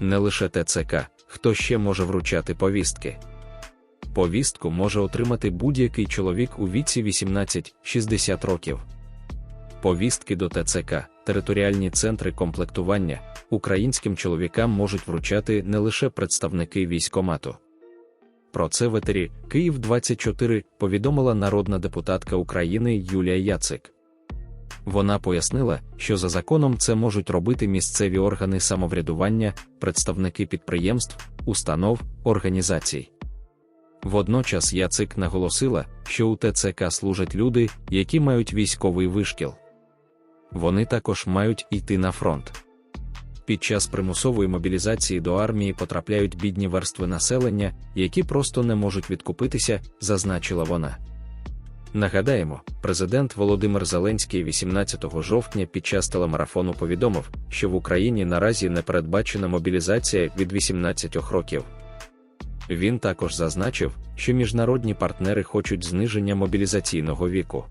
не лише ТЦК, хто ще може вручати повістки. Повістку може отримати будь-який чоловік у віці 18-60 років. Повістки до ТЦК, територіальні центри комплектування, українським чоловікам можуть вручати не лише представники військомату. Про це ветері Київ 24 повідомила народна депутатка України Юлія Яцик. Вона пояснила, що за законом це можуть робити місцеві органи самоврядування, представники підприємств, установ, організацій. Водночас Яцик наголосила, що у ТЦК служать люди, які мають військовий вишкіл. Вони також мають йти на фронт. Під час примусової мобілізації до армії потрапляють бідні верстви населення, які просто не можуть відкупитися, зазначила вона. Нагадаємо, президент Володимир Зеленський 18 жовтня під час телемарафону повідомив, що в Україні наразі не передбачена мобілізація від 18 років. Він також зазначив, що міжнародні партнери хочуть зниження мобілізаційного віку.